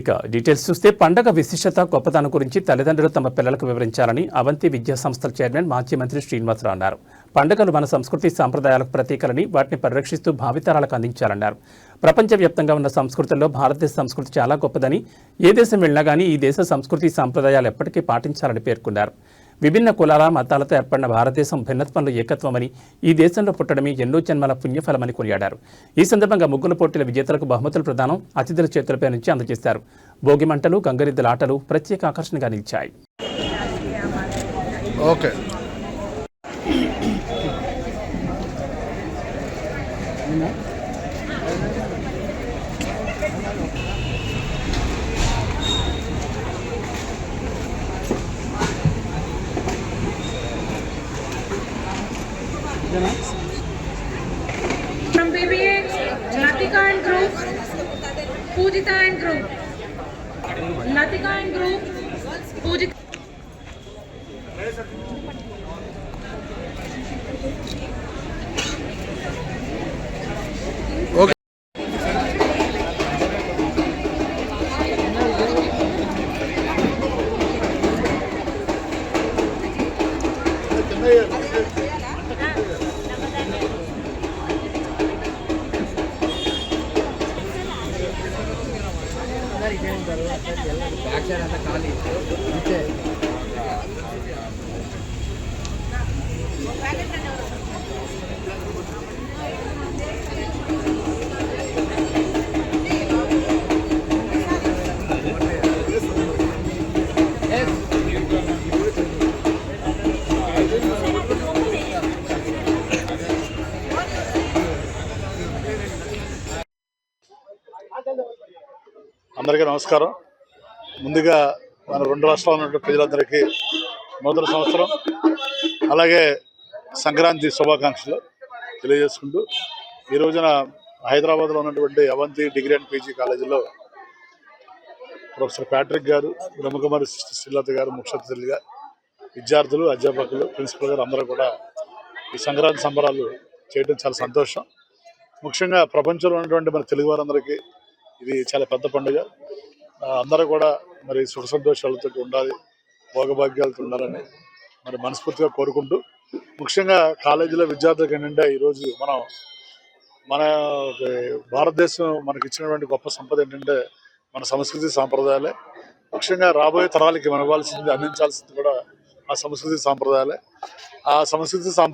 ఇక డీటెయిల్స్ చూస్తే పండగ విశిష్టత గొప్పతనం గురించి తల్లిదండ్రులు తమ పిల్లలకు వివరించాలని అవంతి విద్యా సంస్థల చైర్మన్ మాజీ మంత్రి శ్రీనివాసరావు అన్నారు. పండుగలు మన సంస్కృతి సాంప్రదాయాలకు ప్రతీకలని వాటిని పరిరక్షిస్తూ భావితరాలకు అందించాలన్నారు. ప్రపంచవ్యాప్తంగా ఉన్న సంస్కృతుల్లో భారతదేశ సంస్కృతి చాలా గొప్పదని ఏ దేశం వెళ్ళినా కానీ ఈ దేశ సంస్కృతి సాంప్రదాయాలు ఎప్పటికీ పాటించాలని పేర్కొన్నారు. విభిన్న కులాల మతాలతో ఏర్పడిన భారతదేశం భిన్నత్వంలో ఏకత్వమని ఈ దేశంలో పుట్టడమే ఎన్నో జన్మల పుణ్యఫలమని కొనియాడారు. ఈ సందర్భంగా ముగ్గుల పోటీల విజేతలకు బహుమతుల ప్రదానం అతిథుల చేతులపై నుంచి అందజేశారు. భోగి మంటలు గంగరెద్దుల ఆటలు ప్రత్యేక ఆకర్షణగా నిలిచాయి. Okay. From BBA, Latika and Group, Pujita and Group. Latika and Group, Pujita. Okay అందరికీ నమస్కారం. ముందుగా మన రెండు రాష్ట్రాల ఉన్నటువంటి ప్రజలందరికీ నూతన సంవత్సరం అలాగే సంక్రాంతి శుభాకాంక్షలు తెలియజేసుకుంటూ ఈ రోజున హైదరాబాద్లో ఉన్నటువంటి అవంతి డిగ్రీ అండ్ పీజీ కాలేజీలో ప్రొఫెసర్ ప్యాట్రిక్ గారు బ్రహ్మకుమారి శ్రీలత గారు ముఖ్యతిథులుగా విద్యార్థులు అధ్యాపకులు ప్రిన్సిపల్ గారు అందరూ కూడా ఈ సంక్రాంతి సంబరాలు చేయడం చాలా సంతోషం. ముఖ్యంగా ప్రపంచంలో ఉన్నటువంటి మన తెలుగు వారందరికీ ఇది చాలా పెద్ద పండుగ. అందరూ కూడా మరి సుఖ సంతోషాలతో ఉండాలి భోగభాగ్యాలతో ఉండాలని మరి మనస్ఫూర్తిగా కోరుకుంటూ ముఖ్యంగా కాలేజీలో విద్యార్థులకు ఏంటంటే ఈరోజు మనం మన భారతదేశం మనకి ఇచ్చినటువంటి గొప్ప సంపద ఏంటంటే మన సంస్కృతి సాంప్రదాయాలే. ముఖ్యంగా రాబోయే తరాలకి మనం ఇవ్వాల్సింది అందించాల్సింది కూడా ఆ సంస్కృతి సాంప్రదాయాలే. ఆ సంస్కృతి సాంప్రదాయాలు